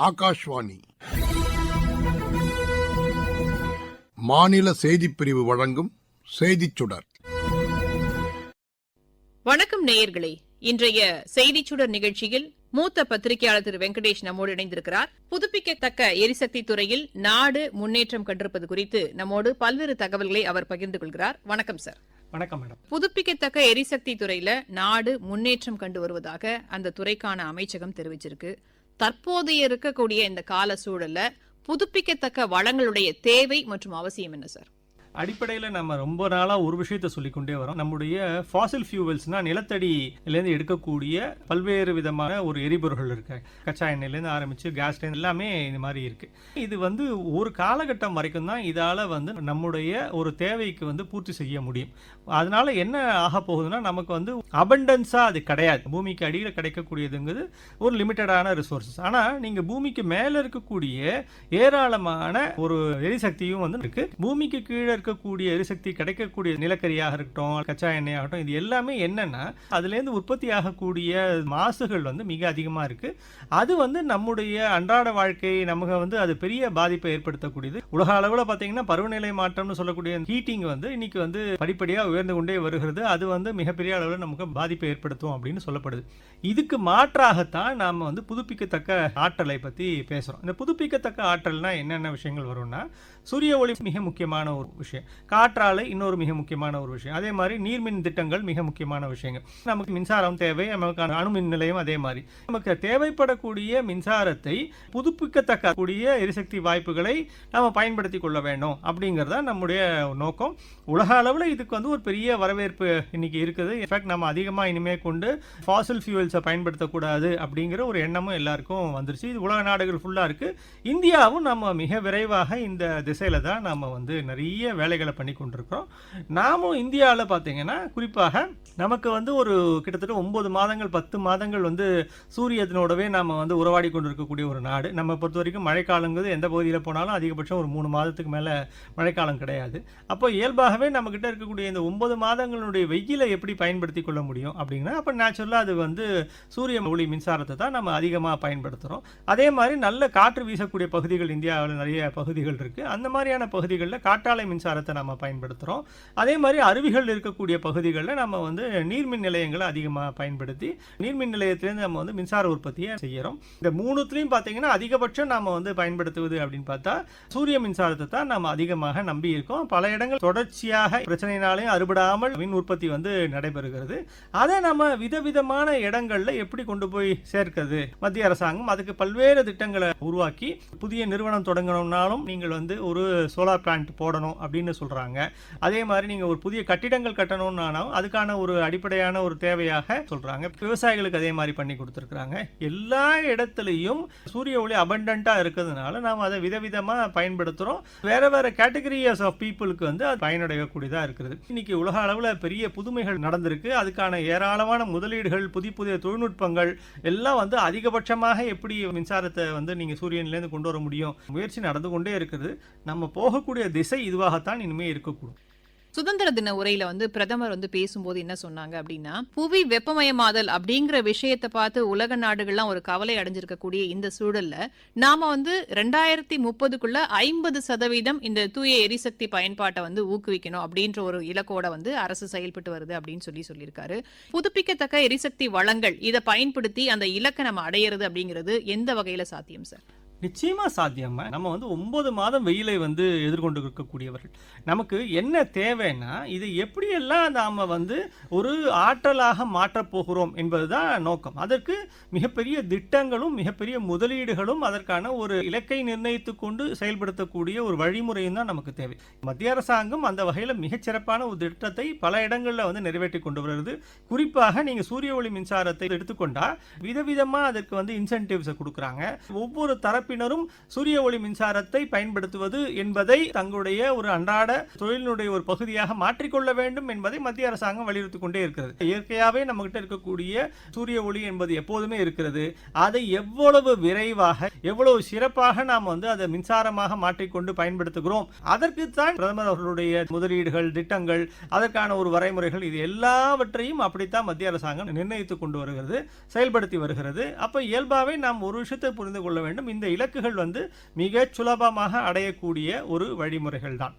ஆகாஷ்வாணி. மாநில செய்திப் பிரிவு வழங்கும் செய்திச் சுடர். வணக்கம் நேயர்களே. இன்றைய செய்திச் சுடர் நிகழ்ச்சியில் மூத்த பத்திரிகையாளர் திரு வெங்கடேஷ் நம்மோடு இணைந்திருக்கிறார். புதுப்பிக்கத்தக்க எரிசக்தி துறையில் நாடு முன்னேற்றம் கண்டிருப்பது குறித்து நம்மோடு பல்வேறு தகவல்களை அவர் பகிர்ந்து கொள்கிறார். வணக்கம் சார். வணக்கம் மேடம். புதுப்பிக்கத்தக்க எரிசக்தி துறையில நாடு முன்னேற்றம் கண்டு வருவதாக அந்த துறைக்கான அமைச்சகம் தெரிவிச்சிருக்கு. தற்போது இருக்கக்கூடிய இந்த கால சூழல்ல புதுப்பிக்கத்தக்க வளங்களுடைய தேவை மற்றும் அவசியம் என்ன சார்? அடிப்படையில் நம்ம ரொம்ப நாளாக ஒரு விஷயத்த சொல்லிக்கொண்டே வரோம். நம்முடைய ஃபாசில் ஃபியூவல்ஸ்னா நிலத்தடியிலேருந்து எடுக்கக்கூடிய பல்வேறு விதமான ஒரு எரிபொருள்கள் இருக்கு. கச்சா எண்ணெயிலேருந்து ஆரம்பித்து கேஸ் எல்லாமே இந்த மாதிரி இருக்குது இது வந்து ஒரு காலகட்டம் வரைக்கும் தான் இதால் வந்து நம்முடைய ஒரு தேவைக்கு வந்து பூர்த்தி செய்ய முடியும். அதனால் என்ன ஆக போகுதுன்னா நமக்கு வந்து அபண்டன்ஸாக அது கிடையாது. பூமிக்கு அடியில் கிடைக்கக்கூடியதுங்கிறது ஒரு லிமிட்டடான ரிசோர்ஸஸ் ஆனால் நீங்கள் பூமிக்கு மேலே இருக்கக்கூடிய ஏராளமான ஒரு எரிசக்தியும் வந்து இருக்குது பூமிக்கு கீழே இருக்கக்கூடிய எரிசக்தி கிடைக்கக்கூடிய நிலக்கரியாக இருக்கட்டும் கச்சா எண்ணெய் ஆகட்டும் இது எல்லாமே என்னன்னா அதுலேருந்து உற்பத்தி ஆகக்கூடிய மாசுகள் வந்து மிக அதிகமாக இருக்கு. அது வந்து நம்முடைய அன்றாட வாழ்க்கை நமக்கு வந்து அது பெரிய பாதிப்பை ஏற்படுத்தக்கூடியது. உலக அளவில் பார்த்தீங்கன்னா பருவநிலை மாற்றம்னு சொல்லக்கூடிய ஹீட்டிங் வந்து இன்னைக்கு வந்து படிப்படியாக உயர்ந்து கொண்டே வருகிறது. அது வந்து மிகப்பெரிய அளவில் நமக்கு பாதிப்பை ஏற்படுத்தும் அப்படின்னு சொல்லப்படுது. இதுக்கு மாற்றாகத்தான் நாம் வந்து புதுப்பிக்கத்தக்க ஆற்றலை பற்றி பேசுகிறோம் இந்த புதுப்பிக்கத்தக்க ஆற்றல்னால் என்னென்ன விஷயங்கள் வரும்னா சூரிய ஒளி மிக முக்கியமான ஒரு விஷயம். காற்றாலை இன்னொரு மிக முக்கியமான ஒரு விஷயம். அதே மாதிரி நீர்மின் திட்டங்கள் மிக முக்கியமான விஷயங்கள். நமக்கு மின்சாரம் தேவை நமக்கான அணுமின் நிலையம் அதே மாதிரி. நமக்கு தேவைப்படக்கூடிய மின்சாரத்தை புதுப்பிக்கத்தக்க கூடிய எரிசக்தி வாய்ப்புகளை நம்ம பயன்படுத்தி கொள்ள வேண்டும் அப்படிங்கிறது தான் நம்முடைய நோக்கம். உலக அளவில் இதுக்கு வந்து ஒரு பெரிய வரவேற்பு இன்னைக்கு இருக்குது. இன்ஃபேக்ட் நம்ம அதிகமாக இனிமே கொண்டு ஃபாசில் ஃபியூவல்ஸை பயன்படுத்தக்கூடாது அப்படிங்கிற ஒரு எண்ணமும் எல்லாருக்கும் வந்துருச்சு. இது உலக நாடுகள் ஃபுல்லாக இருக்குது இந்தியாவும் நம்ம மிக விரைவாக இந்த திசையில் தான் நம்ம வந்து நிறைய வேலைகளை பண்ணி கொண்டிருக்கிறோம். நாமும் இந்தியாவில் பார்த்திங்கன்னா குறிப்பாக நமக்கு வந்து ஒரு கிட்டத்தட்ட ஒம்பது மாதங்கள் பத்து மாதங்கள் வந்து சூரியத்தினோடவே நம்ம வந்து உறவாடி கொண்டிருக்கக்கூடிய ஒரு நாடு. நம்ம பொறுத்த வரைக்கும் மழைக்காலங்கிறது எந்த பகுதியில் போனாலும் அதிகபட்சம் ஒரு மூணு மாதத்துக்கு மேலே மழைக்காலம் கிடையாது. அப்போ இயல்பாகவே நம்மக்கிட்ட இருக்கக்கூடிய இந்த ஒம்பது மாதங்களுடைய வெயிலை எப்படி பயன்படுத்தி கொள்ள முடியும் அப்படின்னா அப்போ நேச்சுரலாக அது வந்து சூரிய ஒளி மின்சாரத்தை தான் நம்ம அதிகமாக பயன்படுத்துகிறோம் அதே மாதிரி நல்ல காற்று வீசக்கூடிய பகுதிகள் இந்தியாவில் நிறைய பகுதிகள் இருக்குது அந்த மாதிரியான பகுதிகளில் காற்றாலை மின்சாரத்தை நம்ம பயன்படுத்துகிறோம் அதே மாதிரி அருவிகள் இருக்கக்கூடிய பகுதிகளில் நம்ம வந்து நீர்மின் நிலையங்களை அதிகமாக பயன்படுத்தி நீர்மின் நிலையத்திலேருந்து நம்ம வந்து மின்சார உற்பத்தியை செய்கிறோம் இந்த மூணுத்துலேயும் பார்த்தீங்கன்னா அதிகபட்சம் நம்ம வந்து பயன்படுத்துவது அப்படின்னு பார்த்தா சூரிய மின்சாரத்தை தான் நம்ம அதிகமாக நம்பி இருக்கோம். பல இடங்கள் தொடர்ச்சியாக பிரச்சனையினாலையும் அறுபடாமல் மின் உற்பத்தி வந்து நடைபெறுகிறது. அதை நம்ம விதவிதமான இடங்கள்ல எப்படி கொண்டு போய் சேர்க்கிறது? மத்திய அரசாங்கம் அதுக்கு பல்வேறு திட்டங்களை உருவாக்கி புதிய நிறுவனம் தொடங்கணும்னாலும் நீங்கள் வந்து ஒரு சோலார் பிளான்ட் போடணும் அப்படின்னு சொல்கிறாங்க அதே மாதிரி நீங்கள் ஒரு புதிய கட்டிடங்கள் கட்டணும்னாலும் அதுக்கான ஒரு அடிப்படையான ஒரு தேவையாக சொல்கிறாங்க விவசாயிகளுக்கு அதே மாதிரி பண்ணி கொடுத்துருக்குறாங்க. எல்லா இடத்துலையும் சூரிய ஒளி அபண்டண்ட்டாக இருக்கிறதுனால நாம் அதை விதவிதமாக பயன்படுத்துகிறோம் வேறு வேறு கேட்டகரிஸ் ஆஃப் பீப்புளுக்கு வந்து அது பயனடையக்கூடியதாக இருக்குது. இன்றைக்கி உலக அளவில் பெரிய புதுமைகள் நடந்திருக்கு. அதுக்கான ஏராளமான முதலீடுகள் புதிய புதிய தொழில்நுட்பங்கள் எல்லாம் வந்து அதிகபட்சமாக எப்படி மின்சாரத்தை வந்து நீங்கள் சூரியன்லேருந்து கொண்டு வர முடியும்? முயற்சி நடந்து கொண்டே இருக்குது. நம்ம போகக்கூடிய திசை இதுவாகத்தான் இனிமே இருக்கக்கூடும். சுதந்திர தின உரையில வந்து பிரதமர் வந்து பேசும்போது என்ன சொன்னாங்க அப்படின்னா புவி வெப்பமயமாதல் அப்படிங்கிற விஷயத்தை பார்த்து உலக நாடுகள்லாம் ஒரு கவலை அடைஞ்சிருக்கக்கூடிய இந்த சூழல்ல நாம வந்து ரெண்டாயிரத்தி முப்பதுக்குள்ள ஐம்பது சதவீதம் இந்த தூய எரிசக்தி பயன்பாட்டை வந்து ஊக்குவிக்கணும் அப்படின்ற ஒரு இலக்கோட வந்து அரசு செயல்பட்டு வருது அப்படின்னு சொல்லி சொல்லியிருக்காரு. புதுப்பிக்கத்தக்க எரிசக்தி வளங்கள் இதை பயன்படுத்தி அந்த இலக்கை நம்ம அடையிறது அப்படிங்கிறது எந்த வகையில சாத்தியம் சார்? நிச்சயமாக சாத்தியமாக நம்ம வந்து ஒம்பது மாதம் வெயிலை வந்து எதிர்கொண்டு இருக்கக்கூடியவர்கள் நமக்கு என்ன தேவைன்னா இதை எப்படியெல்லாம் நாம் வந்து ஒரு ஆற்றலாக மாற்றப் போகிறோம் என்பதுதான் நோக்கம். அதற்கு மிகப்பெரிய திட்டங்களும் மிகப்பெரிய முதலீடுகளும் அதற்கான ஒரு இலக்கை நிர்ணயித்து கொண்டு செயல்படுத்தக்கூடிய ஒரு வழிமுறையும் தான் நமக்கு தேவை. மத்திய அரசாங்கம் அந்த வகையில் மிகச்சிறப்பான ஒரு திட்டத்தை பல இடங்களில் வந்து நிறைவேற்றி கொண்டு வருகிறது. குறிப்பாக நீங்கள் சூரிய ஒளி மின்சாரத்தை எடுத்துக்கொண்டால் விதவிதமாக அதற்கு வந்து இன்சென்டிவ்ஸை கொடுக்குறாங்க. ஒவ்வொரு தரப்பு தரப்பினரும் சூரிய ஒளி மின்சாரத்தை பயன்படுத்துவது என்பதை தங்களுடைய ஒரு அன்றாட தொழிலினுடைய ஒரு பகுதியாக மாற்றிக்கொள்ள வேண்டும் என்பதை மத்திய அரசாங்கம் வலியுறுத்தி கொண்டே இருக்கிறது. இயற்கையாகவே நம்ம கிட்ட இருக்கக்கூடிய சூரிய ஒளி என்பது எப்போதுமே இருக்கிறது. அதை எவ்வளவு விரைவாக எவ்வளவு சிறப்பாக நாம் வந்து அதை மின்சாரமாக மாற்றிக்கொண்டு பயன்படுத்துகிறோம் அதற்கு தான் பிரதமர் அவர்களுடைய முதலீடுகள் திட்டங்கள் அதற்கான ஒரு வரைமுறைகள் இது எல்லாவற்றையும் அப்படித்தான் மத்திய அரசாங்கம் நிர்ணயித்துக் கொண்டு வருகிறது செயல்படுத்தி வருகிறது. அப்ப இயல்பாகவே நாம் ஒரு விஷயத்தை புரிந்து கொள்ள வேண்டும். இந்த இலக்குகள் வந்து மிக சுலபமாக அடையக்கூடிய ஒரு வழிமுறைகள் தான்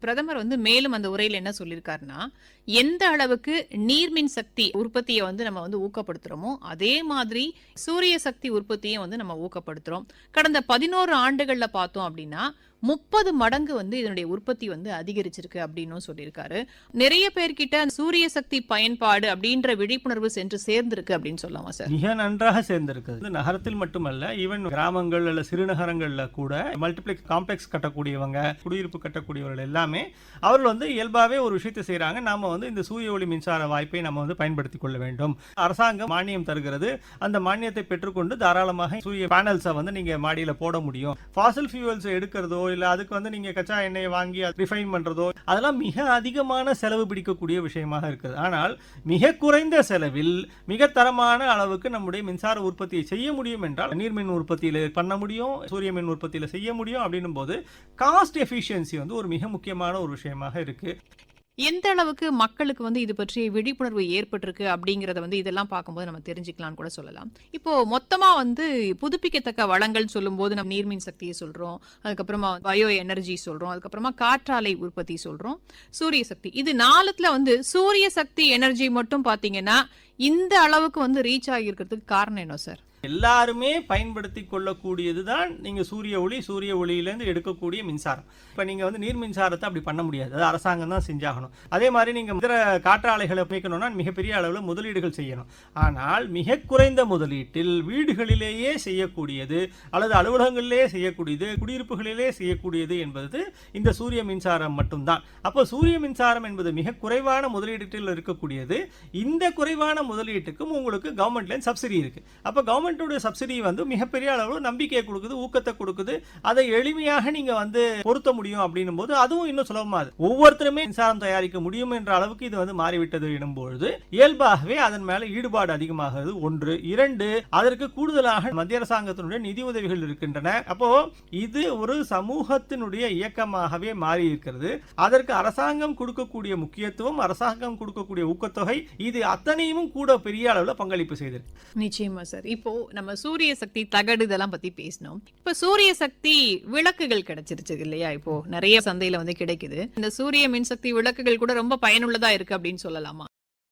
பிரதமர் வந்து மேலும் அந்த உரையில் என்ன சொல்லியிருக்காருன்னா எந்த அளவுக்கு நீர்மின் சக்தி உற்பத்தியை வந்து நம்ம வந்து ஊக்கப்படுத்துறோமோ அதே மாதிரி சூரிய சக்தி உற்பத்தியை வந்து நம்ம ஊக்கப்படுத்துறோம். கடந்த பதினோரு ஆண்டுகள்ல பார்த்தோம் அப்படின்னா முப்பது மடங்கு வந்து இதனுடைய உற்பத்தி வந்து அதிகரிச்சிருக்கு அப்படின்னும் சொல்லியிருக்காரு. நிறைய பேர்கிட்ட சூரிய சக்தி பயன்பாடு அப்படின்ற விழிப்புணர்வு சென்று சேர்ந்திருக்கு அப்படின்னு சொல்லலாமா சார்? மிக நன்றாக சேர்ந்திருக்கு நகரத்தில் மட்டுமல்ல ஈவன் கிராமங்கள் அல்ல சிறுநகரங்கள்ல கூட மல்டிப்ளெக்ஸ் காம்ப்ளெக்ஸ் கட்டக்கூடியவங்க குடியிருப்பு கட்டக்கூடியவர்கள் எல்லாமே அவர்கள் வந்து இயல்பாவே ஒரு விஷயத்தை செய்கிறாங்க நாம வந்து இந்த சூரிய ஒளி மின்சார வாய்ப்பை நம்ம வந்து பயன்படுத்திக் கொள்ள வேண்டும். அரசாங்கம் மானியம் தருகிறது. அந்த மானியத்தை பெற்றுக்கொண்டு தாராளமாக சூரிய பேனல்ஸை வந்து நீங்க மாடியில் போட முடியும். ஃபாசில் ஃபியூவல்ஸ் எடுக்கிறதோ இல்லை அதுக்கு வந்து நீங்கள் கச்சா எண்ணெயை வாங்கி ரிஃபைன் பண்ணுறதோ அதெல்லாம் மிக அதிகமான செலவு பிடிக்கக்கூடிய விஷயமாக இருக்குது. ஆனால் மிக குறைந்த செலவில் மிக தரமான அளவுக்கு நம்முடைய மின்சார உற்பத்தியை செய்ய முடியும் என்றால் நீர்மின் உற்பத்தியில் பண்ண முடியும் சூரிய மின் உற்பத்தியில் செய்ய முடியும் அப்படின்னும் போது காஸ்ட் எஃபிஷியன்சி வந்து ஒரு மிக முக்கியமான ஒரு விஷயமாக இருக்கு. எந்த அளவுக்கு மக்களுக்கு வந்து இது பற்றிய விழிப்புணர்வு ஏற்பட்டிருக்கு அப்படிங்கிறத வந்து இதெல்லாம் பார்க்கும்போது நம்ம தெரிஞ்சுக்கலாம்னு கூட சொல்லலாம். இப்போ மொத்தமா வந்து புதுப்பிக்கத்தக்க வளங்கள் சொல்லும்போது நம்ம நீர்மின் சக்தியை சொல்றோம் அதுக்கப்புறமா பயோ எனர்ஜி சொல்றோம் அதுக்கப்புறமா காற்றாலை உற்பத்தி சொல்றோம் சூரிய சக்தி. இது நாலுத்துல வந்து சூரிய சக்தி எனர்ஜி மட்டும் பாத்தீங்கன்னா இந்த அளவுக்கு வந்து ரீச் ஆகியிருக்கிறதுக்கு காரணம் என்ன சார்? எல்லாருமே பயன்படுத்தி கொள்ளக்கூடியது தான் நீங்கள் சூரிய ஒளி சூரிய ஒளியிலேருந்து எடுக்கக்கூடிய மின்சாரம். இப்போ நீங்கள் வந்து நீர் மின்சாரத்தை அப்படி பண்ண முடியாது. அது அரசாங்கம் தான் செஞ்சாகணும். அதே மாதிரி நீங்கள் இதர காற்றாலைகளை அமைக்கணும்னா மிகப்பெரிய அளவில் முதலீடுகள் செய்யணும். ஆனால் மிக குறைந்த முதலீட்டில் வீடுகளிலேயே செய்யக்கூடியது அல்லது அலுவலகங்களிலேயே செய்யக்கூடியது குடியிருப்புகளிலே செய்யக்கூடியது என்பது இந்த சூரிய மின்சாரம் மட்டும்தான். அப்போ சூரிய மின்சாரம் என்பது மிக குறைவான முதலீட்டில் இருக்கக்கூடியது. இந்த குறைவான முதலீட்டுக்கும் உங்களுக்கு கவர்மெண்ட்லேருந்து சப்சிடி இருக்கு. கவர்மெண்ட் கவர்மெண்ட்டோட சப்சிடி வந்து மிகப்பெரிய அளவில் நம்பிக்கையை கொடுக்குது ஊக்கத்தை கொடுக்குது. அதை எளிமையாக நீங்க வந்து பொருத்த முடியும் அப்படின்னும் போது அதுவும் இன்னும் சுலபமா ஒவ்வொருத்தருமே மின்சாரம் தயாரிக்க முடியும் என்ற அளவுக்கு இது வந்து மாறிவிட்டது எனும்பொழுது இயல்பாகவே அதன் மேல ஈடுபாடு அதிகமாகிறது. ஒன்று. இரண்டு அதற்கு கூடுதலாக மத்திய அரசாங்கத்தினுடைய நிதி உதவிகள் இருக்கின்றன. அப்போ இது ஒரு சமூகத்தினுடைய இயக்கமாகவே மாறி இருக்கிறது அதற்கு அரசாங்கம் கொடுக்கக்கூடிய முக்கியத்துவம் அரசாங்கம் கொடுக்கக்கூடிய ஊக்கத்தொகை இது அத்தனையும் கூட பெரிய அளவில் பங்களிப்பு செய்திருக்கு. நிச்சயமா சார். இப்போ நம்ம சூரிய சக்தி தகடு இதெல்லாம் பத்தி பேசினோம். இப்ப சூரிய சக்தி விளக்குகள் கிடைச்சிருச்சு இல்லையா? இப்போ நிறைய சந்தையில வந்து கிடைக்குது. இந்த சூரிய மின்சக்தி விளக்குகள் கூட ரொம்ப பயனுள்ளதா இருக்கு அப்படின்னு சொல்லலாமா?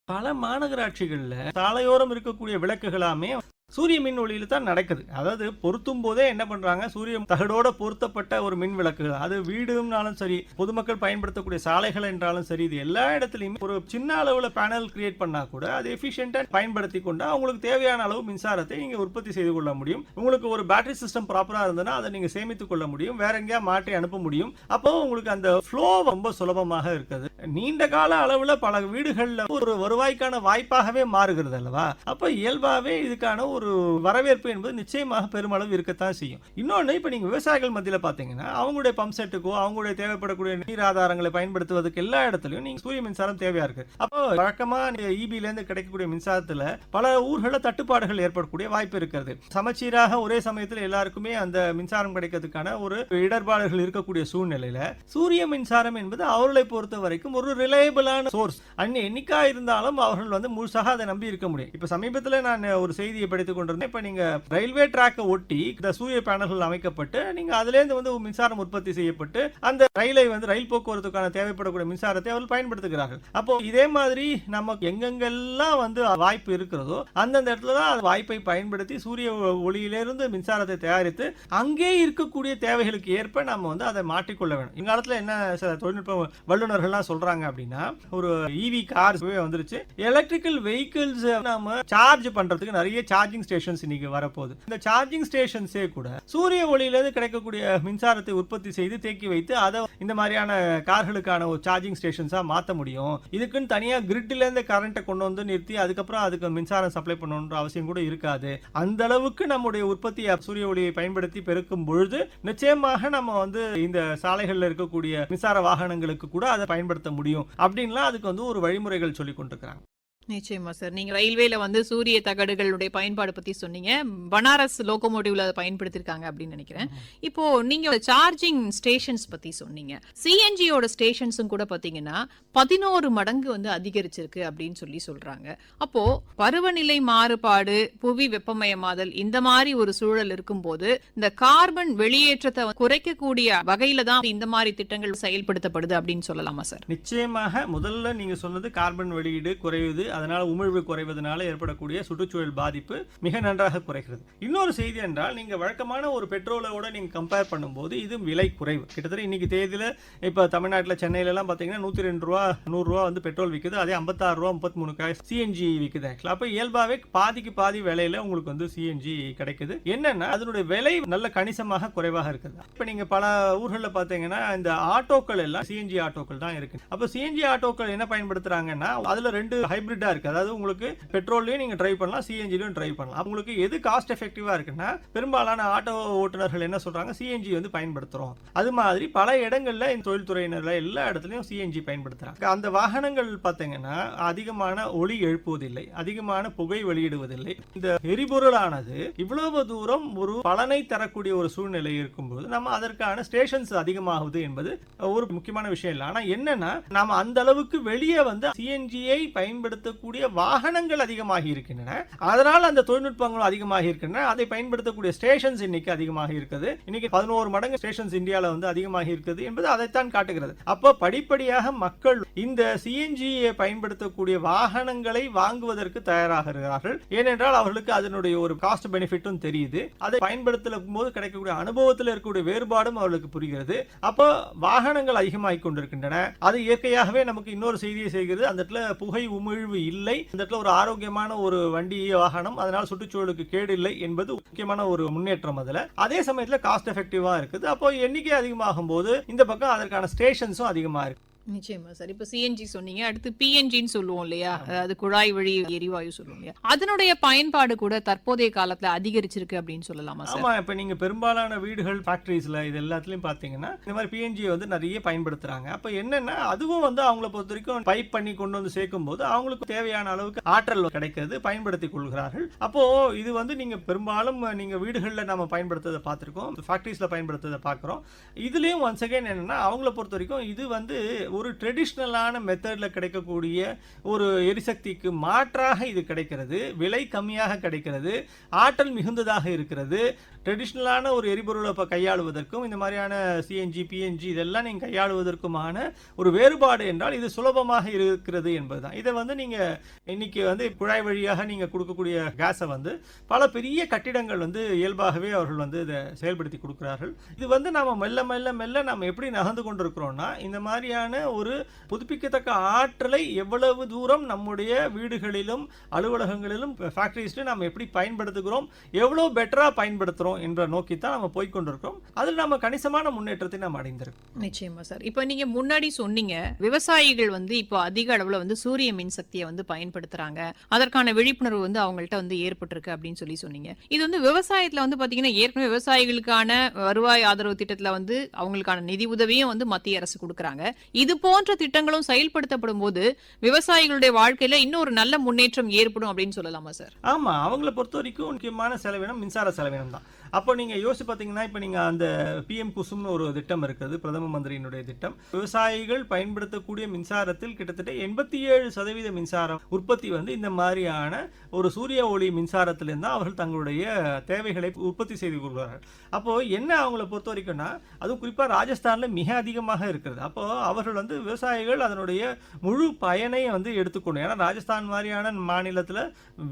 பல மாநகராட்சிகள்ல சாலையோரம் இருக்கக்கூடிய விளக்குகளாமே சூரிய மின் ஒளியில தான் நடக்குது. அதாவது பொருத்தும் போதே என்ன பண்றாங்க? சூரிய தகடோட பொருத்தப்பட்ட ஒரு மின் விளக்குகள். அது வீடுனாலும் சரி பொதுமக்கள் பயன்படுத்தக்கூடிய சாலைகள் என்றாலும் சரி இது எல்லா இடத்துலயுமே ஒரு சின்ன அளவுல பேனல் கிரியேட் பண்ணா கூட அது எஃபிஷியன்டா பயன்படுத்தி கொண்டு அவங்களுக்கு தேவையான அளவு மின்சாரத்தை நீங்க உற்பத்தி செய்து கொள்ள முடியும். உங்களுக்கு ஒரு பேட்டரி சிஸ்டம் ப்ராப்பராக இருந்ததுன்னா அதை நீங்க சேமித்துக் கொள்ள முடியும். வேற எங்கேயா மாற்றி அனுப்ப முடியும். அப்போ உங்களுக்கு அந்த ஃப்ளோ ரொம்ப சுலபமாக இருக்குது. நீண்ட கால அளவுல பல வீடுகள்ல ஒரு வருவாய்க்கான வாய்ப்பாகவே மாறுகிறது அல்லவா? அப்போ இயல்பாவே இதுக்கான ஒரு வரவேற்பு என்பது நிச்சயமாக பெருமளவு இருக்கத்தான் செய்யும். இன்னொன்று இப்போ நீங்கள் விவசாயிகள் மத்தியில் பார்த்தீங்கன்னா அவங்களுடைய பம்ப் செட்டுக்கோ அவங்களுடைய தேவைப்படக்கூடிய நீர் ஆதாரங்களை பயன்படுத்துவதற்கு எல்லா இடத்துலையும் நீங்கள் சூரிய மின்சாரம் தேவையாக இருக்கு. அப்போ வழக்கமாக இபிலேருந்து கிடைக்கக்கூடிய மின்சாரத்தில் பல ஊர்களில் தட்டுப்பாடுகள் ஏற்படக்கூடிய வாய்ப்பு இருக்கிறது. சமச்சீராக ஒரே சமயத்தில் எல்லாருக்குமே அந்த மின்சாரம் கிடைக்கிறதுக்கான ஒரு இடர்பாடுகள் இருக்கக்கூடிய சூழ்நிலையில சூரிய மின்சாரம் என்பது அவர்களை பொறுத்த வரைக்கும் ஒரு ரிலையபிளான சோர்ஸ் அன்னை என்னைக்கா இருந்தாலும் அவர்கள் வந்து முழுசாக அதை நம்பி இருக்க முடியும். இப்போ சமீபத்தில் நான் ஒரு செய்தியை படித்துக் கொண்டிருந்தேன் இப்போ நீங்க ரயில்வே ட்ராக்கை ஒட்டி இந்த சூரிய பேனல்கள் அமைக்கப்பட்டு நீங்க அதுலேருந்து வந்து மின்சாரம் உற்பத்தி செய்யப்பட்டு அந்த ரயிலை வந்து ரயில் போக்குவரத்துக்கான தேவைப்படக்கூடிய மின்சாரத்தை அவர்கள் பயன்படுத்துகிறார்கள். அப்போ இதே மாதிரி நமக்கு எங்கெங்கெல்லாம் வந்து வாய்ப்பு இருக்கிறதோ அந்தந்த இடத்துல தான் வாய்ப்பை பயன்படுத்தி சூரிய ஒளியிலிருந்து மின்சாரத்தை தயாரித்து அங்கே இருக்கக்கூடிய தேவைகளுக்கு ஏற்ப நம்ம வந்து அதை மாற்றிக்கொள்ள வேணும் இங்காலத்துல என்ன சில தொழில்நுட்ப வல்லுநர்கள்லாம் சொல்றாங்க அப்படின்னா ஒரு இவி கார் வந்துருச்சு. எலக்ட்ரிக்கல் வெஹிக்கிள்ஸ் நம்ம சார்ஜ் பண்றதுக்கு நிறைய சார்ஜ் சார்ஜிங் ஸ்டேஷன்ஸ் இன்னைக்கு வரப்போகுது. இந்த சார்ஜிங் ஸ்டேஷன்ஸே கூட சூரிய ஒளியிலிருந்து கிடைக்கக்கூடிய மின்சாரத்தை உற்பத்தி செய்து தேக்கி வைத்து அதை இந்த மாதிரியான கார்களுக்கான ஒரு சார்ஜிங் ஸ்டேஷன்ஸாக மாற்ற முடியும். இதுக்குன்னு தனியாக கிரிட்ல இருந்து கரண்ட்டை கொண்டு வந்து நிறுத்தி அதுக்கப்புறம் அதுக்கு மின்சாரம் சப்ளை பண்ணணுன்ற அவசியம் கூட இருக்காது. அந்த அளவுக்கு நம்முடைய உற்பத்தியை சூரிய ஒளியை பயன்படுத்தி பெருக்கும் பொழுது நிச்சயமாக நம்ம வந்து இந்த சாலைகளில் இருக்கக்கூடிய மின்சார வாகனங்களுக்கு கூட அதை பயன்படுத்த முடியும். அப்படின்லாம் அதுக்கு வந்து ஒரு வழிமுறைகள் சொல்லி கொண்டிருக்கிறாங்க. நிச்சயமா சார் நீங்க ரயில்வேல வந்து சூரிய தகடுகளுடைய பயன்பாடு பத்தி சொன்னீங்க. பனாரஸ் லோகோமோட்டிவ்ல அதை பயன்படுத்திருக்காங்க அப்படின்னு நினைக்கிறேன். இப்போ நீங்க சார்ஜிங் ஸ்டேஷன்ஸ் பத்தி சொன்னீங்க. சிஎன்ஜியோட ஸ்டேஷன்ஸும் கூட பாத்தீங்கன்னா பதினோரு மடங்கு வந்து அதிகரிச்சிருக்கு அப்படின்னு சொல்லி சொல்றாங்க. அப்போ பருவநிலை மாறுபாடு புவி வெப்பமயமாதல் இந்த மாதிரி ஒரு சூழல் இருக்கும்போது இந்த கார்பன் வெளியேற்றத்தை குறைக்கக்கூடிய வகையில தான் இந்த மாதிரி திட்டங்கள் செயல்படுத்தப்படுது அப்படின்னு சொல்லலாமா சார் நிச்சயமாக முதல்ல நீங்க சொன்னது கார்பன் வெளியீடு குறையுது. அதனால் உமிழ்வு குறைவதனால ஏற்படக்கூடிய சுற்றுச்சூழல் பாதிப்பு மிக நன்றாக குறைகிறது. இன்னொரு செய்தி என்றால் நீங்க வழக்கமான ஒரு பெட்ரோலோட நீங்கள் கம்பேர் பண்ணும்போது இது விலை குறைவு. கிட்டத்தட்ட இன்னைக்கு தேதியில் இப்போ தமிழ்நாட்டில் சென்னையிலலாம் எல்லாம் நூற்றி ரெண்டு ரூபா நூறுரூவா வந்து பெட்ரோல் விற்குது அதே ஐம்பத்தாறு ரூபா முப்பத்தி மூணு காய் சிஎன்ஜி விற்குது ஆக்சுவலா அப்ப இயல்பாவே பாதிக்கு பாதி விலையில உங்களுக்கு வந்து சிஎன்ஜி கிடைக்குது. என்னன்னா அதனுடைய விலை நல்ல கணிசமாக குறைவாக இருக்குது. இப்ப நீங்க பல ஊர்களில் பார்த்தீங்கன்னா இந்த ஆட்டோக்கள் எல்லாம் சிஎன்ஜி ஆட்டோக்கள் தான் இருக்கு. அப்போ சிஎன்ஜி ஆட்டோக்கள் என்ன பயன்படுத்துறாங்கன்னா அதுல ரெண்டு ஹைபிரிட் ஹைபிரிட்டா இருக்குது அதாவது உங்களுக்கு பெட்ரோல்லையும் நீங்கள் டிரைவ் பண்ணலாம் சிஎன்ஜிலையும் டிரைவ் பண்ணலாம். உங்களுக்கு எது காஸ்ட் எஃபெக்டிவாக இருக்குன்னா பெரும்பாலான ஆட்டோ ஓட்டுநர்கள் என்ன சொல்கிறாங்க சிஎன்ஜி வந்து பயன்படுத்துகிறோம் அது மாதிரி பல இடங்களில் இந்த தொழில்துறையினரில் எல்லா இடத்துலையும் சிஎன்ஜி பயன்படுத்துகிறாங்க அந்த வாகனங்கள் பார்த்தீங்கன்னா அதிகமான ஒளி எழுப்புவதில்லை அதிகமான புகை வெளியிடுவதில்லை. இந்த எரிபொருளானது இவ்வளவு தூரம் ஒரு பலனை தரக்கூடிய ஒரு சூழ்நிலை இருக்கும்போது நம்ம அதற்கான ஸ்டேஷன்ஸ் அதிகமாகுது என்பது ஒரு முக்கியமான விஷயம் இல்லை. ஆனால் என்னன்னா நாம் அந்த அளவுக்கு வெளியே வந்து சிஎன்ஜியை பயன்படுத்த பயன்படுத்தக்கூடிய வாகனங்கள் அதிகமாகி இருக்கின்றன. அதனால் அந்த தொழில்நுட்பங்களும் அதிகமாக இருக்கின்றன. அதை பயன்படுத்தக்கூடிய ஸ்டேஷன்ஸ் இன்னைக்கு அதிகமாக இருக்குது. இன்னைக்கு பதினோரு மடங்கு ஸ்டேஷன்ஸ் இந்தியாவில் வந்து அதிகமாக இருக்குது என்பது அதைத்தான் காட்டுகிறது. அப்போ படிப்படியாக மக்கள் இந்த சிஎன்ஜியை பயன்படுத்தக்கூடிய வாகனங்களை வாங்குவதற்கு தயாராகிறார்கள் ஏனென்றால் அவர்களுக்கு அதனுடைய ஒரு காஸ்ட் பெனிஃபிட்டும் தெரியுது. அதை பயன்படுத்தும் போது கிடைக்கக்கூடிய அனுபவத்தில் இருக்கக்கூடிய வேறுபாடும் அவர்களுக்கு புரிகிறது. அப்போ வாகனங்கள் அதிகமாகிக் கொண்டிருக்கின்றன. அது இயற்கையாகவே நமக்கு இன்னொரு செய்தியை செய்கிறது. அந்த இடத்துல புகை உமிழ்வு இல்லை. இந்த இடத்துல ஒரு ஆரோக்கியமான ஒரு வண்டி வாகனம் அதனால் சுற்றுச்சூழலுக்கு கேடு இல்லை என்பது முக்கியமான ஒரு முன்னேற்றம் அதுல. அதே சமயத்துல காஸ்ட் எஃபெக்டிவா இருக்குது. அப்போ எண்ணிக்கை அதிகமாகும் போது இந்த பக்கம் அதற்கான ஸ்டேஷன்ஸும் அதிகமா இருக்கு. நிச்சயமா சார். இப்ப சிஎன்ஜி சொன்னீங்க அடுத்து பிஎன்ஜின்னு சொல்லுவோம் இல்லையா? அதாவது குழாய் வழி எரிவாயு சொல்லுவோம் இல்லையா? அதனுடைய பயன்பாடு கூட தற்போதைய காலத்துல அதிகரிச்சிருக்கு அப்படின்னு சொல்லலாமா சார்? ஆமா இப்ப நீங்க பெரும்பாலான வீடுகள் ஃபேக்டரிஸ்ல இது எல்லாத்துலயும் பாத்தீங்கன்னா இந்த மாதிரி பிஎன்ஜி வந்து நிறைய பயன்படுத்துறாங்க. அப்ப என்னன்னா அதுவும் வந்து அவங்கள பொறுத்த வரைக்கும் பைப் பண்ணி கொண்டு வந்து சேர்க்கும் போது அவங்களுக்கு தேவையான அளவுக்கு ஆற்றல் கிடைக்கிறது பயன்படுத்தி கொள்கிறார்கள். அப்போ இது வந்து நீங்க பெரும்பாலும் நீங்க வீடுகளில் நம்ம பயன்படுத்துறதை பார்த்திருக்கோம் ஃபேக்டரிஸ்ல பயன்படுத்துறதை பார்க்குறோம். இதுலயும் ஒன்ஸ் அகைன் என்னன்னா அவங்கள பொறுத்த வரைக்கும் இது வந்து ஒரு ட்ரெடிஷ்னலான மெத்தடில் கிடைக்கக்கூடிய ஒரு எரிசக்திக்கு மாற்றாக இது கிடைக்கிறது விலை கம்மியாக கிடைக்கிறது ஆற்றல் மிகுந்ததாக இருக்கிறது. ட்ரெடிஷ்னலான ஒரு எரிபொருளை இப்போ கையாளுவதற்கும் இந்த மாதிரியான சிஎன்ஜி பிஎன்ஜி இதெல்லாம் நீங்கள் கையாளுவதற்குமான ஒரு வேறுபாடு என்றால் இது சுலபமாக இருக்கிறது என்பதுதான். இதை வந்து நீங்கள் இன்னைக்கு வந்து குழாய் வழியாக நீங்கள் கொடுக்கக்கூடிய கேஸை வந்து பல பெரிய கட்டிடங்கள் வந்து இயல்பாகவே அவர்கள் வந்து இதை செயல்படுத்தி கொடுக்கிறார்கள். இது வந்து நாம் மெல்ல மெல்ல மெல்ல நம்ம எப்படி நகர்ந்து கொண்டிருக்கிறோம்னா இந்த மாதிரியான ஒரு புதுப்பிக்கத்தக்க ஆற்றலை எவ்வளவு தூரம் நம்முடைய வீடுகளிலும் அலுவலகங்களிலும் ஃபேக்ட்ரிஸ்லையும் நம்ம எப்படி பயன்படுத்துகிறோம் எவ்வளோ பெட்டராக பயன்படுத்துகிறோம் என்ற நோக்கி தான் நம்ம போய்கொண்டிருக்கிறோம் அதில் நம்ம கணிசமான முன்னேற்றத்தை நம்ம அடைந்திருக்கோம் நிச்சயமா சார் இப்போ நீங்கள் முன்னாடி சொன்னீங்க விவசாயிகள் வந்து இப்போ அதிக அளவுல வந்து சூரிய மின்சக்தியை வந்து பயன்படுத்துறாங்க. அதற்கான விழிப்புணர்வு வந்து அவங்கள்ட்ட வந்து ஏற்பட்டிருக்கு அப்படின்னு சொல்லி சொன்னீங்க. இது வந்து விவசாயத்துல வந்து பாத்தீங்கன்னா ஏற்கனவே விவசாயிகளுக்கான வருவாய் ஆதரவு திட்டத்துல வந்து அவங்களுக்கான நிதி உதவியும் வந்து மத்திய அரசு கொடுக்குறாங்க. இது போன்ற திட்டங்களும் செயல்படுத்தப்படும் போது விவசாயிகளுடைய வாழ்க்கையில இன்னொரு நல்ல முன்னேற்றம் ஏற்படும் அப்படின்னு சொல்லலாமா சார்? ஆமா அவங்கள பொறுத்த வரைக்கும் முக்கியமான செலவினம் மின்சார செலவினம் தான் அப்போ நீங்கள் யோசிச்சு பார்த்தீங்கன்னா இப்போ நீங்கள் அந்த பிஎம் குசும்னு ஒரு திட்டம் இருக்குது பிரதம மந்திரியினுடைய திட்டம். விவசாயிகள் பயன்படுத்தக்கூடிய மின்சாரத்தில் கிட்டத்தட்ட எண்பத்தி ஏழு சதவீத மின்சாரம் உற்பத்தி வந்து இந்த மாதிரியான ஒரு சூரிய ஒளி மின்சாரத்திலிருந்து தான் அவர்கள் தங்களுடைய தேவைகளை உற்பத்தி செய்து கொள்கிறார்கள். அப்போது என்ன அவங்கள பொறுத்த வரைக்கும்னா அதுவும் குறிப்பாக ராஜஸ்தானில் மிக அதிகமாக இருக்கிறது. அப்போது அவர்கள் வந்து விவசாயிகள் அதனுடைய முழு பயனை வந்து எடுத்துக்கணும் ஏன்னா ராஜஸ்தான் மாதிரியான மாநிலத்தில்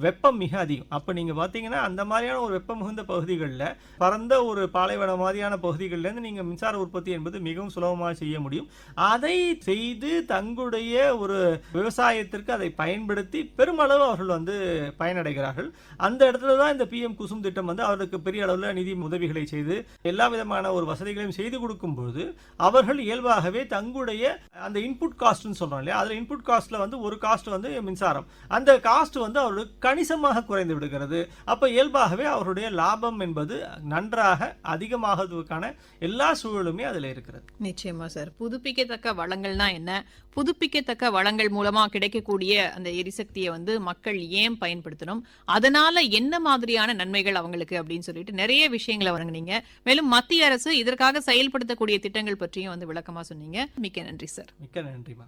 வெப்பம் மிக அதிகம். அப்போ நீங்கள் பார்த்தீங்கன்னா அந்த மாதிரியான ஒரு வெப்பம் மிகுந்த பகுதிகளில் பரந்த ஒரு பாலைவன மாதிரியான பகுதிகளிலேருந்து நீங்கள் மின்சார உற்பத்தி என்பது மிகவும் சுலபமாக செய்ய முடியும். அதை செய்து தங்களுடைய ஒரு விவசாயத்திற்கு அதை பயன்படுத்தி பெருமளவு அவர்கள் வந்து பயனடைகிறார்கள். அந்த இடத்துல தான் இந்த பிஎம் குசும் திட்டம் வந்து அவர்களுக்கு பெரிய அளவில் நிதி உதவிகளை செய்து எல்லா விதமான ஒரு வசதிகளையும் செய்து கொடுக்கும்போது அவர்கள் இயல்பாகவே தங்களுடைய அந்த இன்புட் காஸ்ட்னு சொல்கிறோம் இல்லையா? அதில் இன்புட் காஸ்ட்டில் வந்து ஒரு காஸ்ட் வந்து மின்சாரம். அந்த காஸ்ட் வந்து அவர்களுக்கு கணிசமாக குறைந்து விடுகிறது. அப்போ இயல்பாகவே அவருடைய லாபம் என்பது நன்றாக அதிகமாகுவதற்கான எல்லா சூழலுமே அதில் இருக்கிறது. நிச்சயமா சார் புதுப்பிக்கத்தக்க வளங்கள்னா என்ன? புதுப்பிக்கத்தக்க வளங்கள் மூலமா கிடைக்கக்கூடிய அந்த எரிசக்தியை வந்து மக்கள் ஏன் பயன்படுத்தணும்? அதனால என்ன மாதிரியான நன்மைகள் அவங்களுக்கு அப்படின்னு சொல்லிட்டு நிறைய விஷயங்களை வழங்குனீங்க. மேலும் மத்திய அரசு இதற்காக செயல்படுத்தக்கூடிய திட்டங்கள் பற்றியும் வந்து விளக்கமா சொன்னீங்க. மிக்க நன்றி சார் மிக்க நன்றிமா